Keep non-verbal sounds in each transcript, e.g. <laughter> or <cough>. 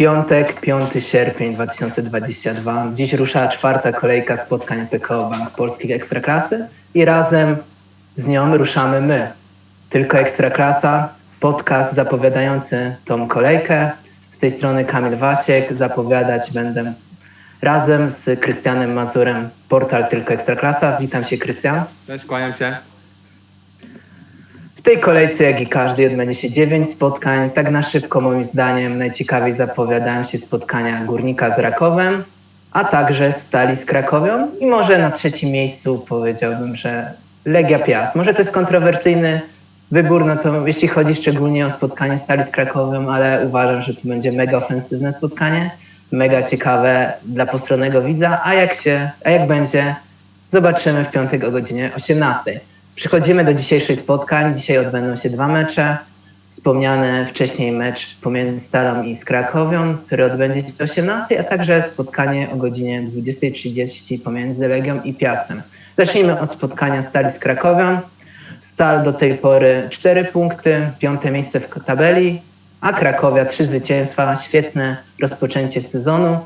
Piątek, 5 sierpień 2022. Dziś rusza czwarta kolejka spotkań PKO Bank Polskich Ekstraklasy i razem z nią ruszamy my. Tylko Ekstraklasa, podcast zapowiadający tą kolejkę. Z tej strony Kamil Wasiek, zapowiadać będę razem z Krystianem Mazurem, portal Tylko Ekstraklasa. Witam się Krystian. Cześć, kłaniam się. W tej kolejce, jak i każdej, odbędzie się dziewięć spotkań. Tak na szybko, moim zdaniem, najciekawiej zapowiadają się spotkania Górnika z Rakowem, a także Stali z Krakowią. I może na trzecim miejscu powiedziałbym, że Legia Piast. Może to jest kontrowersyjny wybór, no to jeśli chodzi szczególnie o spotkanie Stali z Krakowem, ale uważam, że to będzie mega ofensywne spotkanie, mega ciekawe dla postronnego widza, a jak się, a jak będzie, zobaczymy w piątek o godzinie 18. Przechodzimy do dzisiejszych spotkań. Dzisiaj odbędą się dwa mecze. Wspomniany wcześniej mecz pomiędzy Stalą i z Krakowią, który odbędzie się o 18, a także spotkanie o godzinie 20.30 pomiędzy Legią i Piastem. Zacznijmy od spotkania Stali z Krakowią. Stal do tej pory 4 punkty, piąte miejsce w tabeli, a Krakowia 3 zwycięstwa, świetne rozpoczęcie sezonu.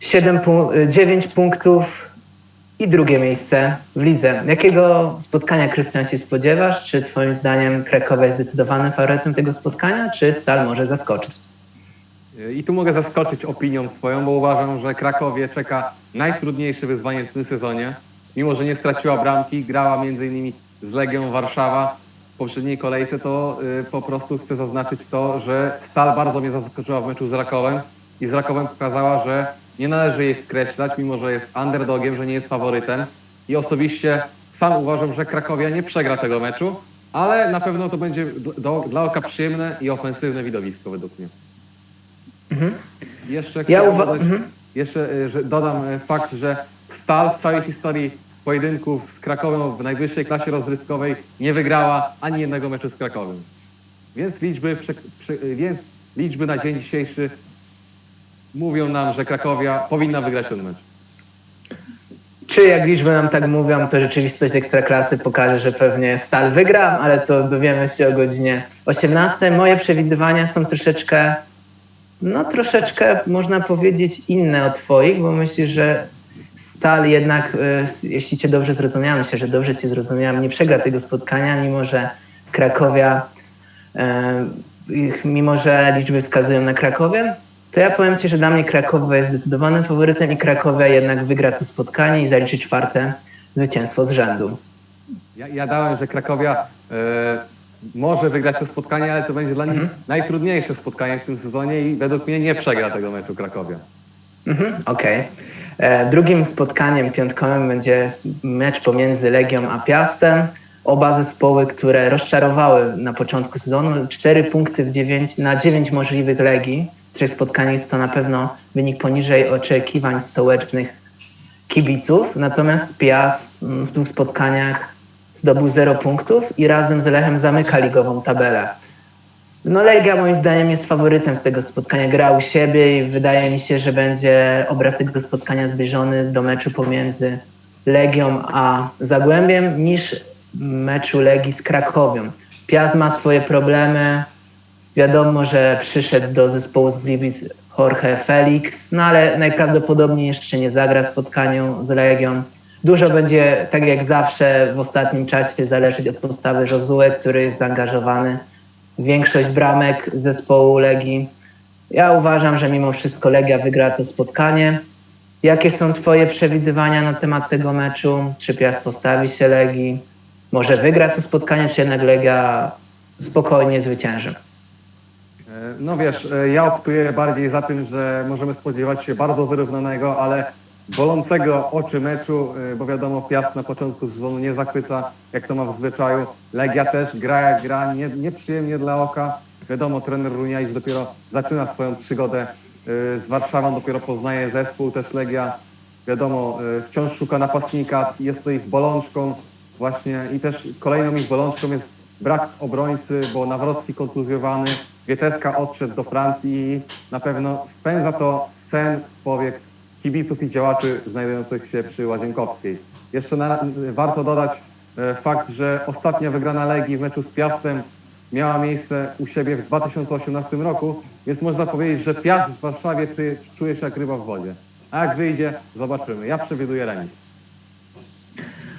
7 pu- 9 punktów i drugie miejsce w lidze. Jakiego spotkania, Krystian, się spodziewasz? Czy twoim zdaniem Krakowia jest zdecydowanym faworytem tego spotkania, czy Stal może zaskoczyć? I tu mogę zaskoczyć opinią swoją, bo uważam, że Krakowie czeka najtrudniejsze wyzwanie w tym sezonie. Mimo, że nie straciła bramki, grała m.in. z Legią Warszawa w poprzedniej kolejce, to y, po prostu chcę zaznaczyć to, że Stal bardzo mnie zaskoczyła w meczu z Rakowem i z Rakowem pokazała, że nie należy jej skreślać, mimo że jest underdogiem, że nie jest faworytem. I osobiście sam uważam, że Krakowia nie przegra tego meczu, ale na pewno to będzie do, dla oka przyjemne i ofensywne widowisko według mnie. Jeszcze, Ja dodać, mhm. jeszcze y, że dodam y, fakt, że Stal w całej historii pojedynków z Krakowem w najwyższej klasie rozrywkowej nie wygrała ani jednego meczu z Krakowem. Więc liczby, przy, przy, y, więc liczby na dzień dzisiejszy mówią nam, że Krakowia powinna wygrać ten mecz. Czy jak liczby nam tak mówią, to rzeczywistość Ekstraklasy pokaże, że pewnie Stal wygra, ale to dowiemy się o godzinie 18. Moje przewidywania są troszeczkę, no troszeczkę można powiedzieć inne od twoich, bo myślę, że Stal jednak, y, jeśli cię dobrze zrozumiałem, myślę, że dobrze cię zrozumiałem, nie przegra tego spotkania, mimo że Krakowia, ich- mimo że liczby wskazują na Krakowie, to ja powiem Ci, że dla mnie Krakowa jest zdecydowanym faworytem i Krakowia jednak wygra to spotkanie i zaliczy czwarte zwycięstwo z rzędu. Ja, ja dałem, że Krakowia e, może wygrać to spotkanie, ale to będzie dla nich najtrudniejsze spotkanie w tym sezonie i według mnie nie przegra tego meczu Krakowia. Mhm, Okej. E, Drugim spotkaniem piątkowym będzie mecz pomiędzy Legią a Piastem. Oba zespoły, które rozczarowały na początku sezonu. Cztery punkty w na dziewięć możliwych Legii. W trzech spotkaniach jest to na pewno wynik poniżej oczekiwań stołecznych kibiców. Natomiast Piast mm, w tych spotkaniach zdobył zero punktów i razem z Lechem zamyka ligową tabelę. No Legia moim zdaniem jest faworytem z tego spotkania. Gra u siebie i wydaje mi się, że będzie obraz tego spotkania zbliżony do meczu pomiędzy Legią a Zagłębiem niż meczu Legii z Krakowią. Piast ma swoje problemy. Wiadomo, że przyszedł do zespołu z Gliwic Jorge Felix, no ale najprawdopodobniej jeszcze nie zagra w spotkaniu z Legią. Dużo będzie, tak jak zawsze, w ostatnim czasie zależeć od postawy Josue, który jest zaangażowany większość bramek zespołu Legii. Ja uważam, że mimo wszystko Legia wygra to spotkanie. Jakie są Twoje przewidywania na temat tego meczu? Czy Piast postawi się Legii? Może wygra to spotkanie, czy jednak Legia spokojnie zwycięży? No wiesz, e, ja optuję bardziej za tym, że możemy spodziewać się bardzo wyrównanego, ale bolącego oczy meczu, e, bo wiadomo, Piast na początku sezonu nie zachwyca, jak to ma w zwyczaju. Legia też gra jak gra, nie, nieprzyjemnie dla oka. Wiadomo, trener Runiaić dopiero zaczyna swoją przygodę e, z Warszawą, dopiero poznaje zespół, też Legia. Wiadomo, wciąż szuka napastnika, jest to ich bolączką właśnie i też kolejną ich bolączką jest brak obrońcy, bo Nawrocki kontuzjowany, Wieteska odszedł do Francji i na pewno spędza to sen w powiek kibiców i działaczy znajdujących się przy Łazienkowskiej. Jeszcze na, warto dodać e, fakt, że ostatnia wygrana Legii w meczu z Piastem miała miejsce u siebie w 2018 roku, więc można powiedzieć, że Piast w Warszawie czuje, czuje się jak ryba w wodzie. A jak wyjdzie, zobaczymy. Ja przewiduję remis.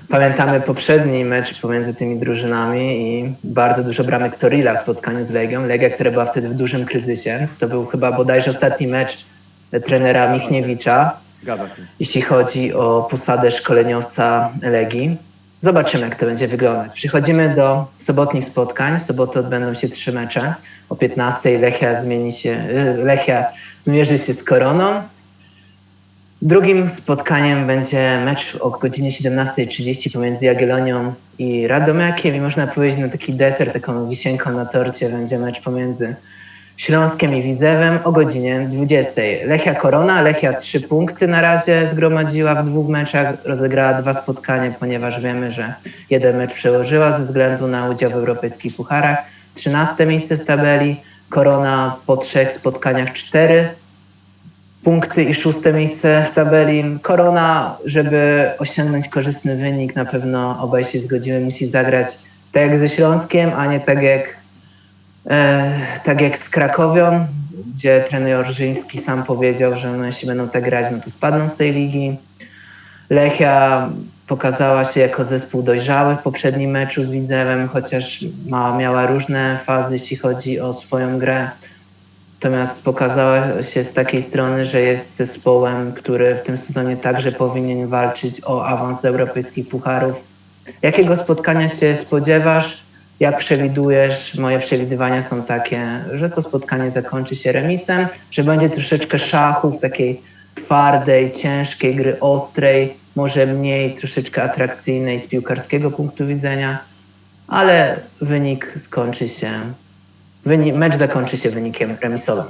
Pamiętamy poprzedni mecz pomiędzy tymi drużynami i bardzo dużo bramek Torilla w spotkaniu z Legią. Legia, która była wtedy w dużym kryzysie. To był chyba bodajże ostatni mecz trenera Michniewicza, jeśli chodzi o posadę szkoleniowca Legii. Zobaczymy, jak to będzie wyglądać. Przechodzimy do sobotnich spotkań. W sobotę odbędą się trzy mecze. O 15 Lechia, zmieni się, Lechia zmierzy się z Koroną. Drugim spotkaniem będzie mecz o godzinie 17.30 pomiędzy Jagiellonią i Radomiakiem i można powiedzieć na taki deser, taką wisienką na torcie będzie mecz pomiędzy Śląskiem i Widzewem o godzinie 20. Lechia Korona, Lechia trzy punkty na razie zgromadziła w dwóch meczach, rozegrała dwa spotkania, ponieważ wiemy, że jeden mecz przełożyła ze względu na udział w europejskich pucharach. 13 miejsce w tabeli, Korona po trzech spotkaniach cztery punkty i szóste miejsce w tabeli. Korona, żeby osiągnąć korzystny wynik, na pewno obaj się zgodzimy, musi zagrać tak jak ze Śląskiem, a nie tak jak, e, tak jak z Krakowią, gdzie trener Orżyński sam powiedział, że no, jeśli będą tak grać, no to spadną z tej ligi. Lechia pokazała się jako zespół dojrzały w poprzednim meczu z Widzewem, chociaż ma, miała różne fazy, jeśli chodzi o swoją grę. Natomiast pokazała się z takiej strony, że jest zespołem, który w tym sezonie także powinien walczyć o awans do europejskich pucharów. Jakiego spotkania się spodziewasz? Jak przewidujesz? Moje przewidywania są takie, że to spotkanie zakończy się remisem, że będzie troszeczkę szachów, takiej twardej, ciężkiej gry, ostrej, może mniej troszeczkę atrakcyjnej z piłkarskiego punktu widzenia, ale wynik skończy się Wyni- mecz zakończy się wynikiem remisowym.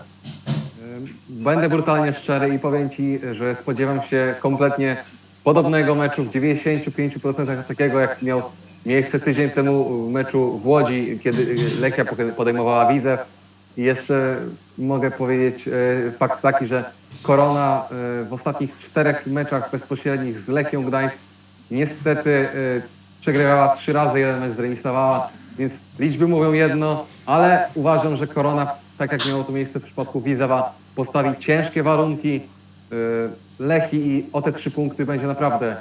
Będę brutalnie szczery i powiem Ci, że spodziewam się kompletnie podobnego meczu w 95% takiego, jak miał miejsce tydzień temu w meczu w Łodzi, kiedy Lechia podejmowała Widzew. I jeszcze mogę powiedzieć e, fakt taki, że Korona e, w ostatnich czterech meczach bezpośrednich z Lechią Gdańsk niestety e, przegrywała trzy razy, jeden mecz zremisowała, więc liczby mówią jedno, ale uważam, że Korona, tak jak miało to miejsce w przypadku Widzewa, postawi ciężkie warunki y, Lechi i o te trzy punkty będzie naprawdę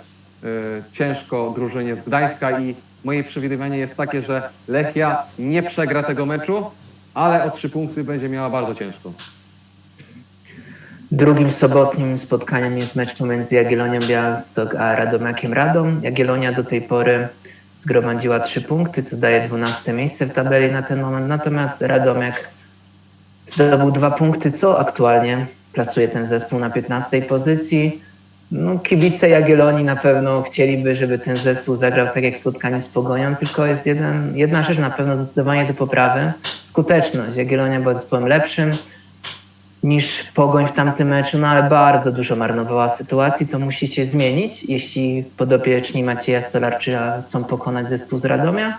y, ciężko drużynie z Gdańska i moje przewidywanie jest takie, że Lechia nie przegra tego meczu, ale o trzy punkty będzie miała bardzo ciężko. Drugim sobotnim spotkaniem jest mecz pomiędzy Jagiellonią Białystok a Radomiakiem Radom. Jagiellonia do tej pory zgromadziła trzy punkty, co daje 12 miejsce w tabeli na ten moment. Natomiast Radomiak zdobył dwa punkty, co aktualnie plasuje ten zespół na 15 pozycji. No, kibice Jagiellonii na pewno chcieliby, żeby ten zespół zagrał tak jak w spotkaniu z Pogonią, tylko jest jeden, jedna rzecz na pewno zdecydowanie do poprawy. Skuteczność. Jagiellonia była zespołem lepszym niż Pogoń w tamtym meczu, no ale bardzo dużo marnowała sytuacji, to musi się zmienić, jeśli podopieczni Macieja Stolarczyka chcą pokonać zespół z Radomia.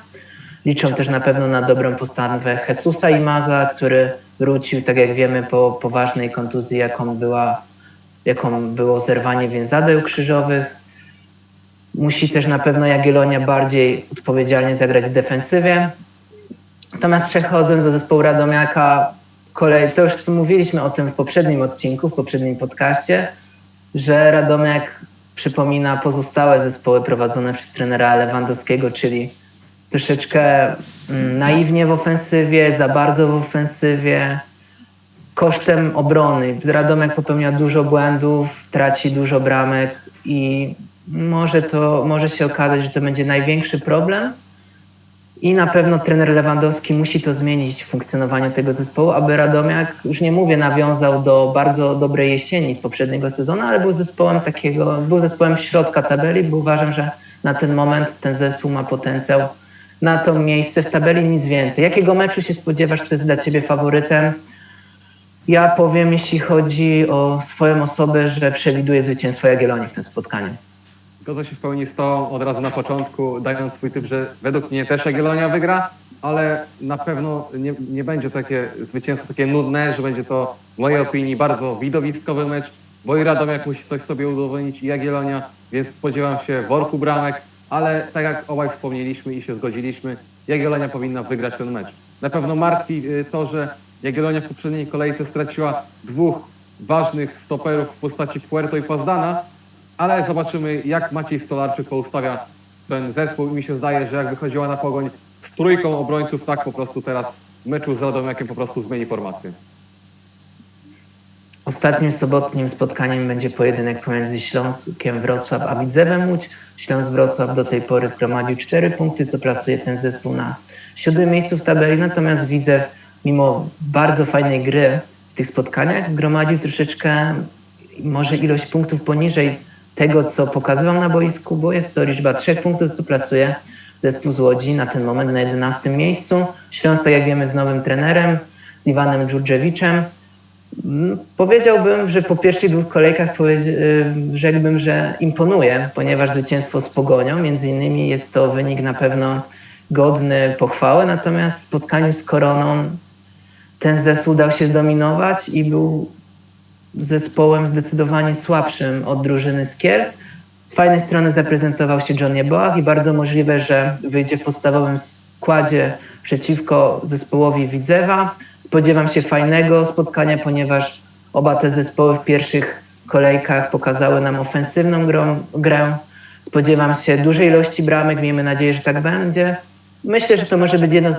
Liczą też na pewno na dobrą postawę Jesusa Maza, który wrócił, tak jak wiemy, po poważnej kontuzji, jaką, była, jaką było zerwanie więzadeł krzyżowych. Musi też na pewno Jagiellonia bardziej odpowiedzialnie zagrać w defensywie. Natomiast przechodząc do zespołu Radomiaka, kolej, to już mówiliśmy o tym w poprzednim odcinku, w poprzednim podcaście, że Radomiak przypomina pozostałe zespoły prowadzone przez trenera Lewandowskiego, czyli troszeczkę mm, naiwnie w ofensywie, za bardzo w ofensywie, kosztem obrony. Radomiak popełnia dużo błędów, traci dużo bramek i może to może się okazać, że to będzie największy problem. I na pewno trener Lewandowski musi to zmienić w funkcjonowaniu tego zespołu, aby Radomiak, już nie mówię, nawiązał do bardzo dobrej jesieni z poprzedniego sezonu, ale był zespołem takiego, był zespołem środka tabeli, bo uważam, że na ten moment ten zespół ma potencjał na to miejsce w tabeli, nic więcej. Jakiego meczu się spodziewasz, kto jest dla Ciebie faworytem? Ja powiem, jeśli chodzi o swoją osobę, że przewiduję zwycięstwo Jagiellonii w tym spotkaniu. Zgodzę się w pełni z Tobą od razu na początku, dając swój typ, że według mnie też Jagiellonia wygra, ale na pewno nie, nie będzie takie zwycięstwo takie nudne, że będzie to w mojej opinii bardzo widowiskowy mecz, bo i Radomiak musi coś sobie udowodnić i Jagiellonia, więc spodziewam się worku bramek, ale tak jak obaj wspomnieliśmy i się zgodziliśmy, Jagiellonia powinna wygrać ten mecz. Na pewno martwi y, to, że Jagiellonia w poprzedniej kolejce straciła dwóch ważnych stoperów w postaci Puerto i Pazdana, ale zobaczymy jak Maciej Stolarczyk poustawia ten zespół mi się zdaje, że jak wychodziła na pogoń z trójką obrońców, tak po prostu teraz w meczu z Radomiakiem po prostu zmieni formację. Ostatnim sobotnim spotkaniem będzie pojedynek pomiędzy Śląskiem Wrocław a Widzewem Łódź. Śląsk Wrocław do tej pory zgromadził 4 punkty, co plasuje ten zespół na siódmym miejscu w tabeli, natomiast Widzew mimo bardzo fajnej gry w tych spotkaniach zgromadził troszeczkę może ilość punktów poniżej tego, co pokazywał na boisku, bo jest to liczba trzech punktów, co plasuje zespół z Łodzi na ten moment na 11 miejscu. Śląsk, tak jak wiemy, z nowym trenerem, z Iwanem Dżurdżewiczem. Mm, Powiedziałbym, że po pierwszych dwóch kolejkach y, rzekłbym, że imponuje, ponieważ zwycięstwo z Pogonią, między innymi jest to wynik na pewno godny pochwały, natomiast w spotkaniu z Koroną ten zespół dał się zdominować i był zespołem zdecydowanie słabszym od drużyny z Kielc. Z fajnej strony zaprezentował się John Jeboach i bardzo możliwe, że wyjdzie w podstawowym składzie przeciwko zespołowi Widzewa. Spodziewam się fajnego spotkania, ponieważ oba te zespoły w pierwszych kolejkach pokazały nam ofensywną grą, grę. Spodziewam się dużej ilości bramek, miejmy nadzieję, że tak będzie. Myślę, że to może być jedno z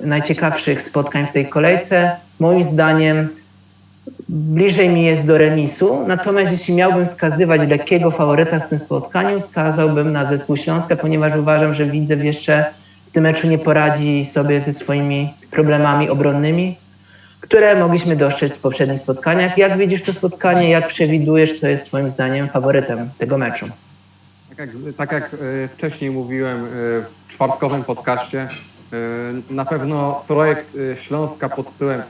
najciekawszych spotkań w tej kolejce. Moim zdaniem bliżej mi jest do remisu, natomiast jeśli miałbym wskazywać lekkiego faworyta w tym spotkaniu, wskazałbym na zespół Śląska, ponieważ uważam, że Widzew jeszcze w tym meczu nie poradzi sobie ze swoimi problemami obronnymi, które mogliśmy dostrzec w poprzednich spotkaniach. Jak widzisz to spotkanie, jak przewidujesz, kto jest twoim zdaniem faworytem tego meczu? Tak jak, tak jak e, wcześniej mówiłem e, w czwartkowym podcaście, e, na pewno projekt Śląska pod tytułem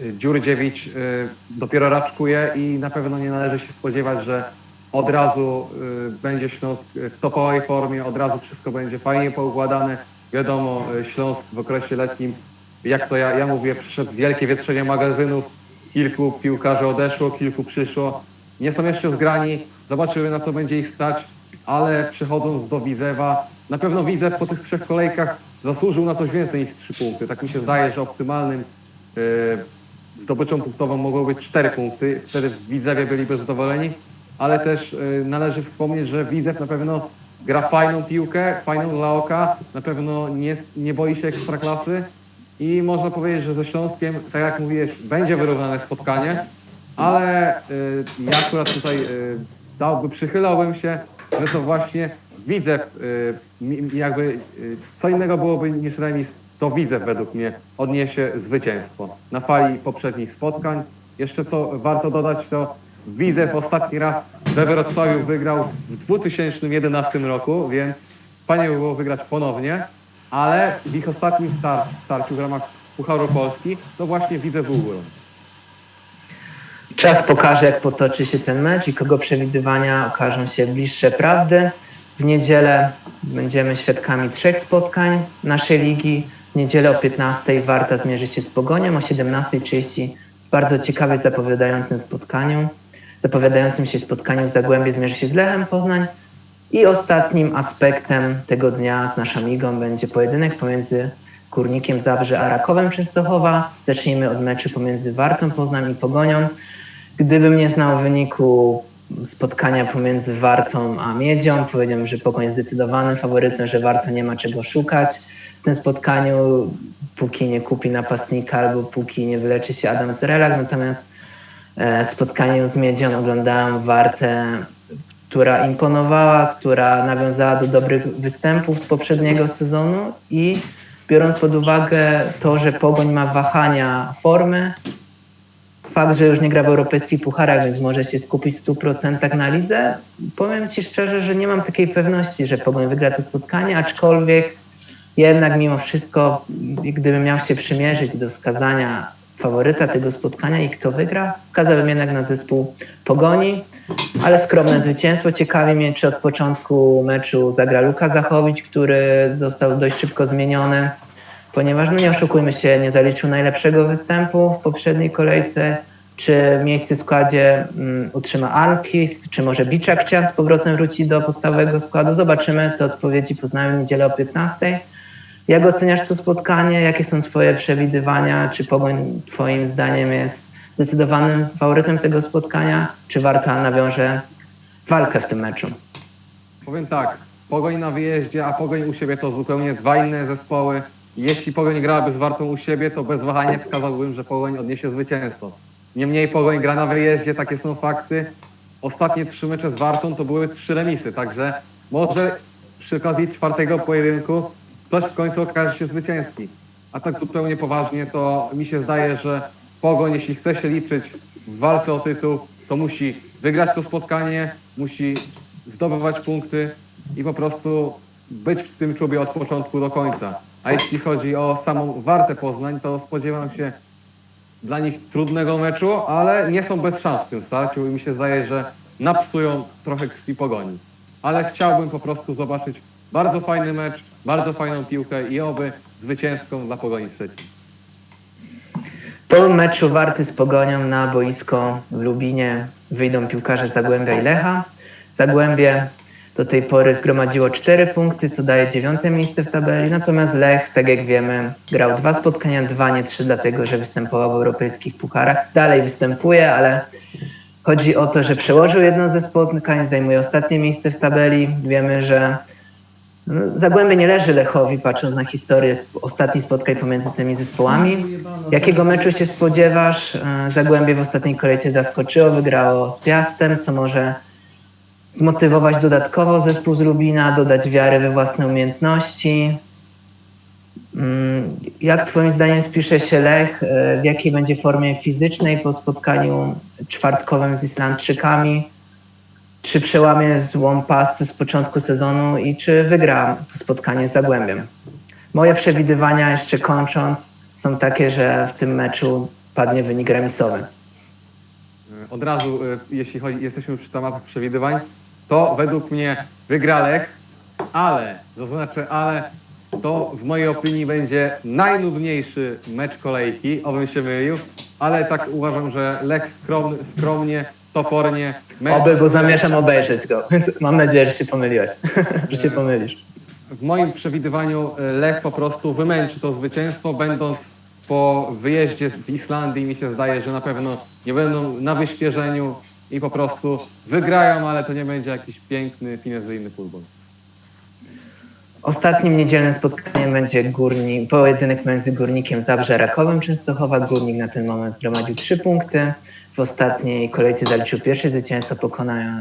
Dziurdziewicz e, dopiero raczkuje i na pewno nie należy się spodziewać, że od razu e, będzie Śląsk w topowej formie, od razu wszystko będzie fajnie poukładane. Wiadomo, e, Śląsk w okresie letnim, jak to ja, ja mówię, przyszedł wielkie wietrzenie magazynów, kilku piłkarzy odeszło, kilku przyszło. Nie są jeszcze zgrani, zobaczymy na co będzie ich stać, ale przechodząc do Widzewa, na pewno Widzew po tych trzech kolejkach zasłużył na coś więcej niż trzy punkty. Tak mi się zdaje, że optymalnym zdobyczą punktową mogą być cztery punkty. Wtedy w Widzewie byliby zadowoleni, ale też e, należy wspomnieć, że Widzew na pewno gra fajną piłkę, fajną dla oka, na pewno nie, nie boi się ekstraklasy i można powiedzieć, że ze Śląskiem, tak jak mówiłeś, będzie wyrównane spotkanie, ale y, ja akurat tutaj y, dałby, przychylałbym się, że to właśnie Widzew, jakby co innego byłoby niż remis, to Widzew według mnie odniesie zwycięstwo na fali poprzednich spotkań. Jeszcze co warto dodać, to Widzew ostatni raz we Wrocławiu wygrał w 2011 roku, więc fajnie by było wygrać ponownie, ale w ich ostatnim star- starciu w ramach Pucharu Polski to właśnie Widzew był górą. Czas pokaże, jak potoczy się ten mecz i kogo przewidywania okażą się bliższe prawdy. W niedzielę będziemy świadkami trzech spotkań naszej ligi. W niedzielę o 15 Warta zmierzy się z Pogonią, o 17.30 w bardzo ciekawie zapowiadającym spotkaniu. Zapowiadającym się spotkaniu Zagłębie zmierzy się z Lechem Poznań. I ostatnim aspektem tego dnia z naszą ligą będzie pojedynek pomiędzy Górnikiem Zabrze a Rakowem Częstochowa. Zacznijmy od meczu pomiędzy Wartą Poznań i Pogonią. Gdybym nie znał wyniku spotkania pomiędzy Wartą a Miedzią, powiedziałbym, że Pogoń jest zdecydowanym faworytem, że Warta nie ma czego szukać w tym spotkaniu, póki nie kupi napastnika albo póki nie wyleczy się Adam Zrelak. Natomiast e, w spotkaniu z Miedzią oglądałem Wartę, która imponowała, która nawiązała do dobrych występów z poprzedniego sezonu i biorąc pod uwagę to, że Pogoń ma wahania formy, fakt, że już nie gra w europejskich pucharach, więc może się skupić w 100% na lidze. Powiem Ci szczerze, że nie mam takiej pewności, że Pogoń wygra to spotkanie, aczkolwiek jednak mimo wszystko, gdybym miał się przymierzyć do wskazania faworyta tego spotkania i kto wygra, wskazałbym jednak na zespół Pogoni, ale skromne zwycięstwo. Ciekawi mnie, czy od początku meczu zagra Luka Zachowicz, który został dość szybko zmieniony ponieważ, no nie oszukujmy się, nie zaliczył najlepszego występu w poprzedniej kolejce. Czy miejsce w składzie um, utrzyma Alkist, czy może Biczak z powrotem wróci do podstawowego składu? Zobaczymy, te odpowiedzi poznamy w niedzielę o 15. Jak oceniasz to spotkanie? Jakie są Twoje przewidywania? Czy Pogoń Twoim zdaniem jest zdecydowanym faworytem tego spotkania? Czy Warta nawiąże walkę w tym meczu? Powiem tak, Pogoń na wyjeździe, a Pogoń u siebie to zupełnie dwa inne zespoły. Jeśli Pogoń grałaby z Wartą u siebie, to bez wahania wskazałbym, że Pogoń odniesie zwycięstwo. Niemniej Pogoń gra na wyjeździe, takie są fakty. Ostatnie trzy mecze z Wartą to były trzy remisy, także może przy okazji czwartego pojedynku ktoś w końcu okaże się zwycięski. A tak zupełnie poważnie, to mi się zdaje, że Pogoń, jeśli chce się liczyć w walce o tytuł, to musi wygrać to spotkanie, musi zdobywać punkty i po prostu być w tym czubie od początku do końca. A jeśli chodzi o samą Wartę Poznań, to spodziewam się dla nich trudnego meczu, ale nie są bez szans w tym starciu i mi się zdaje, że napsują trochę krwi pogoni. Ale chciałbym po prostu zobaczyć bardzo fajny mecz, bardzo fajną piłkę i oby zwycięską dla Pogoni Szczecin. Po meczu Warty z Pogonią na boisko w Lubinie wyjdą piłkarze Zagłębia i Lecha. Zagłębie do tej pory zgromadziło 4 punkty, co daje dziewiąte miejsce w tabeli, natomiast Lech, tak jak wiemy, grał dwa spotkania, dwa, nie trzy, dlatego że występował w europejskich pucharach. Dalej występuje, ale chodzi o to, że przełożył jedno ze spotkań, zajmuje ostatnie miejsce w tabeli. Wiemy, że Zagłębie nie leży Lechowi, patrząc na historię ostatnich spotkań pomiędzy tymi zespołami. Jakiego meczu się spodziewasz? E, Zagłębie w ostatniej kolejce zaskoczyło, wygrało z Piastem, co może zmotywować dodatkowo zespół z Lubina, dodać wiary we własne umiejętności. Mm, Jak Twoim zdaniem spisze się Lech? E, W jakiej będzie formie fizycznej po spotkaniu czwartkowym z Islandczykami? Czy przełamie złą pasę z początku sezonu i czy wygra to spotkanie z Zagłębiem? Moje przewidywania, jeszcze kończąc, są takie, że w tym meczu padnie wynik remisowy. Od razu, e, jeśli chodzi, jesteśmy przy tematach przewidywań, to według mnie wygra Lech, ale, zaznaczę ale, to w mojej opinii będzie najnudniejszy mecz kolejki, obym się mylił, ale tak uważam, że Lech skromnie topornie. Oby, bo zamierzam obejrzeć go, więc mam nadzieję, że się pomyliłeś, <laughs> że się pomylisz. W moim przewidywaniu e, Lech po prostu wymęczy to zwycięstwo, będąc po wyjeździe z Islandii mi się zdaje, że na pewno nie będą na wyświeżeniu i po prostu wygrają, ale to nie będzie jakiś piękny, finezyjny futbol. Ostatnim niedzielnym spotkaniem będzie górnik, pojedynek między Górnikiem Zabrze Rakowem Częstochowa. Górnik na ten moment zgromadził trzy punkty. W ostatniej kolejce zaliczył pierwsze zwycięstwo,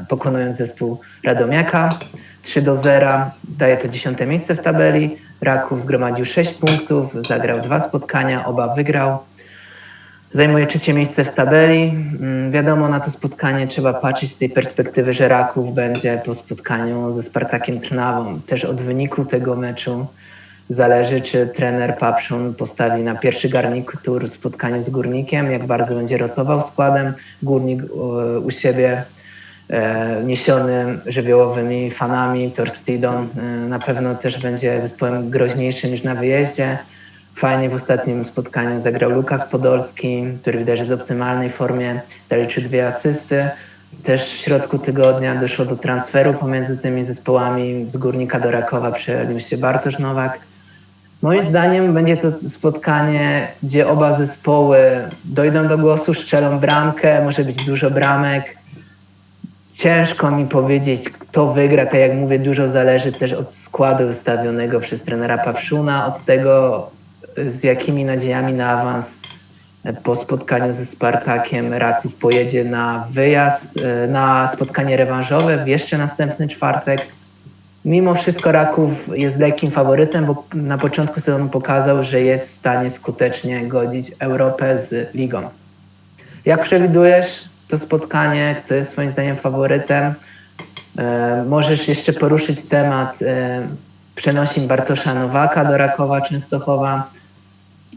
pokonując zespół Radomiaka 3 do 0. Daje to dziesiąte miejsce w tabeli. Raków zgromadził 6 punktów, zagrał dwa spotkania, oba wygrał. Zajmuje trzecie miejsce w tabeli. Mm, Wiadomo, na to spotkanie trzeba patrzeć z tej perspektywy, że Raków będzie po spotkaniu ze Spartakiem Trnawą. Też od wyniku tego meczu zależy, czy trener Papszun postawi na pierwszy garnitur w spotkaniu z Górnikiem, jak bardzo będzie rotował składem. Górnik e, u siebie e, niesiony żywiołowymi fanami, Torstidon e, na pewno też będzie zespołem groźniejszym niż na wyjeździe. Fajnie w ostatnim spotkaniu zagrał Lukas Podolski, który widać, że jest w optymalnej formie, zaliczył dwie asysty. Też w środku tygodnia doszło do transferu pomiędzy tymi zespołami. Z Górnika do Rakowa przeniósł się Bartosz Nowak. Moim zdaniem będzie to spotkanie, gdzie oba zespoły dojdą do głosu, strzelą bramkę, może być dużo bramek. Ciężko mi powiedzieć, kto wygra. Tak jak mówię, dużo zależy też od składu wystawionego przez trenera Papszuna, od tego, z jakimi nadziejami na awans po spotkaniu ze Spartakiem Raków pojedzie na wyjazd, e, na spotkanie rewanżowe w jeszcze następny czwartek. Mimo wszystko Raków jest lekkim faworytem, bo na początku sezonu pokazał, że jest w stanie skutecznie godzić Europę z ligą. Jak przewidujesz to spotkanie? Kto jest Twoim zdaniem faworytem? E, możesz jeszcze poruszyć temat e, przenosin Bartosza Nowaka do Rakowa Częstochowa.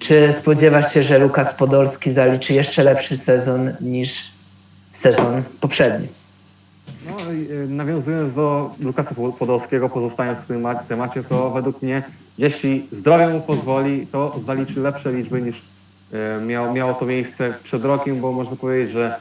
Czy spodziewasz się, że Lukas Podolski zaliczy jeszcze lepszy sezon niż sezon poprzedni? No e, nawiązując do Lukasa Podolskiego, pozostając w tym ma- temacie, to według mnie, jeśli zdrowie mu pozwoli, to zaliczy lepsze liczby niż e, miał, miało to miejsce przed rokiem, bo można powiedzieć, że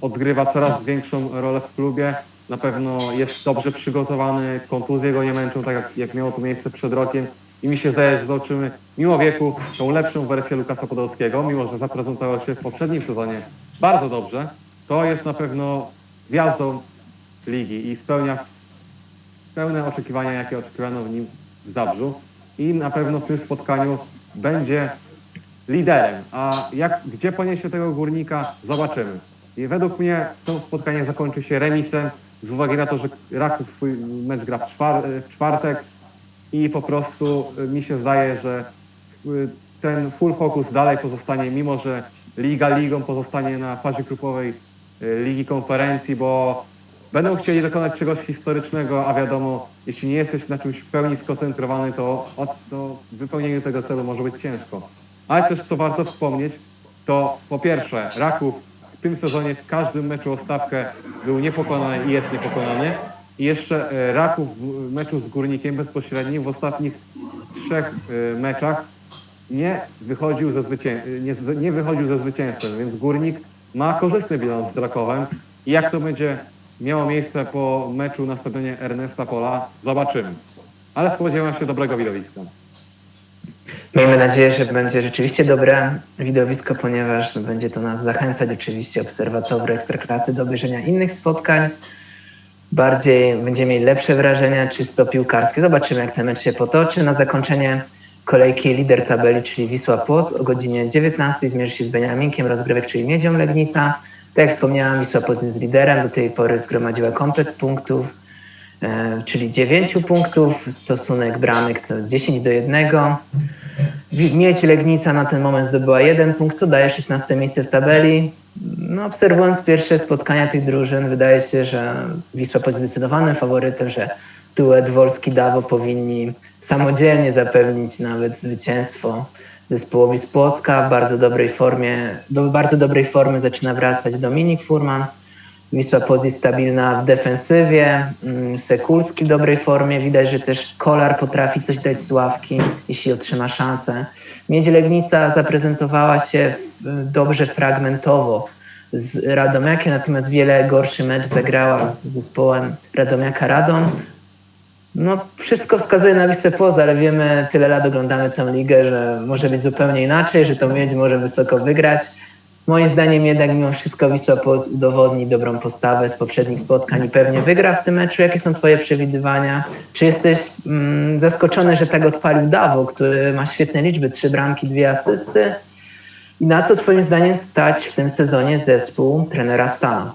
odgrywa coraz większą rolę w klubie. Na pewno jest dobrze przygotowany, kontuzje go nie męczą, tak jak, jak miało to miejsce przed rokiem. i mi się zdaje, że zobaczymy mimo wieku tą lepszą wersję Lukasa Podolskiego, mimo że zaprezentował się w poprzednim sezonie bardzo dobrze, to jest na pewno gwiazdą ligi i spełnia pełne oczekiwania, jakie oczekiwano w nim w Zabrzu i na pewno w tym spotkaniu będzie liderem. A jak, gdzie poniesie tego górnika, zobaczymy. I według mnie to spotkanie zakończy się remisem z uwagi na to, że Raków swój mecz gra w, czwar w czwartek i po prostu y, mi się zdaje, że y, ten full focus dalej pozostanie, mimo że Liga Ligą pozostanie na fazie grupowej y, Ligi Konferencji, bo będą chcieli dokonać czegoś historycznego, a wiadomo, jeśli nie jesteś na czymś w pełni skoncentrowany, to, od, to wypełnieniu tego celu może być ciężko. Ale też co warto wspomnieć, to po pierwsze Raków w tym sezonie w każdym meczu o stawkę był niepokonany i jest niepokonany. I jeszcze e, Raków w meczu z Górnikiem bezpośrednim w ostatnich trzech e, meczach nie wychodził ze, zwycię... nie, z- nie wychodził ze zwycięstwem, więc Górnik ma korzystny bilans z Rakowem i jak to będzie miało miejsce po meczu na stadionie Ernesta Pola, zobaczymy. Ale spodziewam się dobrego widowiska. Miejmy nadzieję, że będzie rzeczywiście dobre widowisko, ponieważ będzie to nas zachęcać oczywiście obserwatorów Ekstraklasy do obejrzenia innych spotkań. Bardziej będziemy mieli lepsze wrażenia czysto piłkarskie. Zobaczymy, jak ten mecz się potoczy. Na zakończenie kolejki lider tabeli, czyli Wisła Płoc o godzinie 19 zmierzy się z Beniaminkiem rozgrywek, czyli Miedzią Legnica. Tak jak wspomniałam, Wisła Płoc jest liderem. Do tej pory zgromadziła komplet punktów, e, czyli 9 punktów. Stosunek bramek to 10 do 1. Miedź Legnica na ten moment zdobyła jeden punkt, co daje 16 miejsce w tabeli. No, obserwując pierwsze spotkania tych drużyn, wydaje się, że Wisła pod zdecydowanym faworytem, że duet Wolski-Dawo powinni samodzielnie zapewnić nawet zwycięstwo zespołowi z Płocka. W bardzo dobrej formie, do bardzo dobrej formy zaczyna wracać Dominik Furman. Wisła jest stabilna w defensywie, mm, Sekulski w dobrej formie, widać, że też Kolar potrafi coś dać z ławki, jeśli otrzyma szansę. Miedź Legnica zaprezentowała się w- dobrze fragmentowo z Radomiakiem, natomiast wiele gorszy mecz zagrała z zespołem Radomiaka Radom. No, wszystko wskazuje na Wisłę Płock, ale wiemy, tyle lat oglądamy tę ligę, że może być zupełnie inaczej, że to Miedź może wysoko wygrać. Moim zdaniem jednak mimo wszystko Wisła Płock udowodni dobrą postawę z poprzednich spotkań i pewnie wygra w tym meczu. Jakie są twoje przewidywania? Czy jesteś mm, zaskoczony, że tak odpalił Dawo, który ma świetne liczby, trzy bramki, dwie asysty? I na co twoim zdaniem stać w tym sezonie zespół trenera Stanu?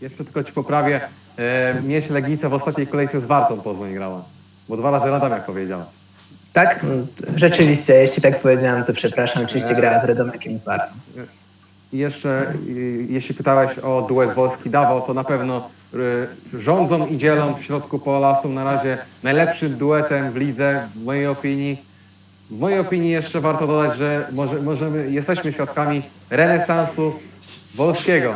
Jeszcze tylko ci poprawię. E, Mieś Legnica w ostatniej kolejce z Wartą Poznań grała. Bo dwa razy Radomiak powiedział. Tak? Mm, Rzeczywiście, jeśli tak powiedziałem, to przepraszam. Oczywiście grała z Radomiakiem z Wartą. I jeszcze, y, jeśli pytałeś o duet Wolski-Dawo, to na pewno y, rządzą i dzielą w środku pola. Są na razie najlepszym duetem w lidze, w mojej opinii. W mojej opinii jeszcze warto dodać, że może, możemy, jesteśmy świadkami renesansu Wolskiego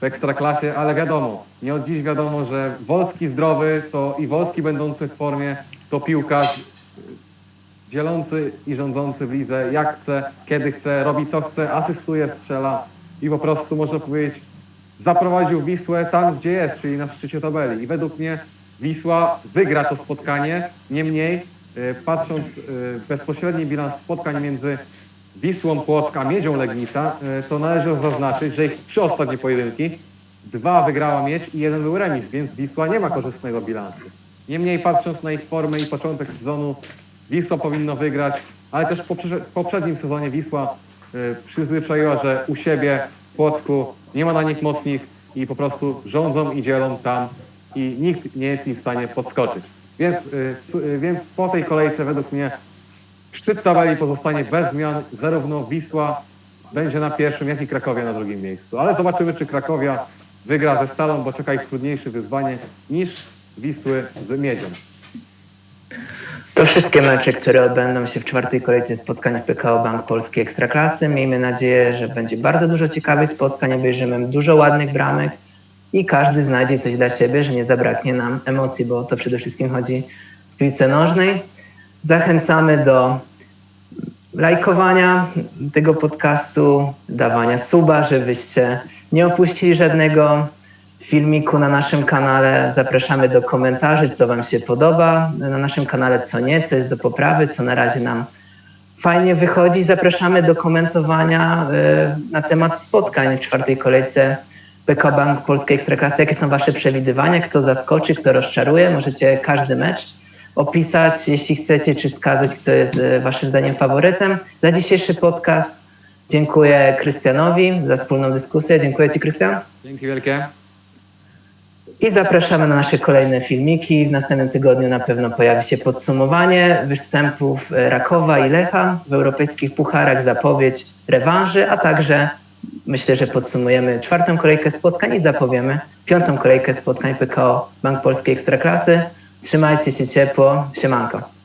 w Ekstraklasie, ale wiadomo, nie od dziś wiadomo, że Wolski zdrowy to i Wolski będący w formie to piłkarz dzielący i rządzący w lidze jak chce, kiedy chce, robi co chce, asystuje, strzela i po prostu można powiedzieć zaprowadził Wisłę tam, gdzie jest, czyli na szczycie tabeli. I według mnie Wisła wygra to spotkanie, niemniej y, patrząc y, bezpośredni bilans spotkań między Wisłą Płock a Miedzią Legnica, y, to należy zaznaczyć, że ich trzy ostatnie pojedynki, dwa wygrała Miedź i jeden był remis, więc Wisła nie ma korzystnego bilansu. Niemniej patrząc na ich formę i początek sezonu, Wisła powinno wygrać, ale też w poprze- poprzednim sezonie Wisła y, przyzwyczaiła, że u siebie w Płocku nie ma na nich mocnych i po prostu rządzą i dzielą tam i nikt nie jest im w stanie podskoczyć. Więc, y, więc po tej kolejce według mnie szczyt tabeli pozostanie bez zmian. Zarówno Wisła będzie na pierwszym, jak i Krakowia na drugim miejscu. Ale zobaczymy, czy Krakowia wygra ze Stalą, bo czeka ich trudniejsze wyzwanie niż Wisły z Miedzią. To wszystkie mecze, które odbędą się w czwartej kolejce spotkań PKO Bank Polskiej Ekstraklasy. Miejmy nadzieję, że będzie bardzo dużo ciekawych spotkań, obejrzymy dużo ładnych bramek i każdy znajdzie coś dla siebie, że nie zabraknie nam emocji, bo to przede wszystkim chodzi w piłce nożnej. Zachęcamy do lajkowania tego podcastu, dawania suba, żebyście nie opuścili żadnego filmiku na naszym kanale. Zapraszamy do komentarzy, co Wam się podoba na naszym kanale, co nie, co jest do poprawy, co na razie nam fajnie wychodzi. Zapraszamy do komentowania y, na temat spotkań w czwartej kolejce PK Bank Polskiej Ekstraklasy. Jakie są Wasze przewidywania? Kto zaskoczy, kto rozczaruje? Możecie każdy mecz opisać, jeśli chcecie, czy wskazać, kto jest y, Waszym zdaniem faworytem. Za dzisiejszy podcast dziękuję Krystianowi za wspólną dyskusję. Dziękuję Ci, Krystian. Dzięki wielkie. I zapraszamy na nasze kolejne filmiki. W następnym tygodniu na pewno pojawi się podsumowanie występów Rakowa i Lecha w europejskich pucharach, zapowiedź rewanży, a także myślę, że podsumujemy czwartą kolejkę spotkań i zapowiemy piątą kolejkę spotkań PKO Bank Polskiej Ekstraklasy. Trzymajcie się ciepło. Siemanko.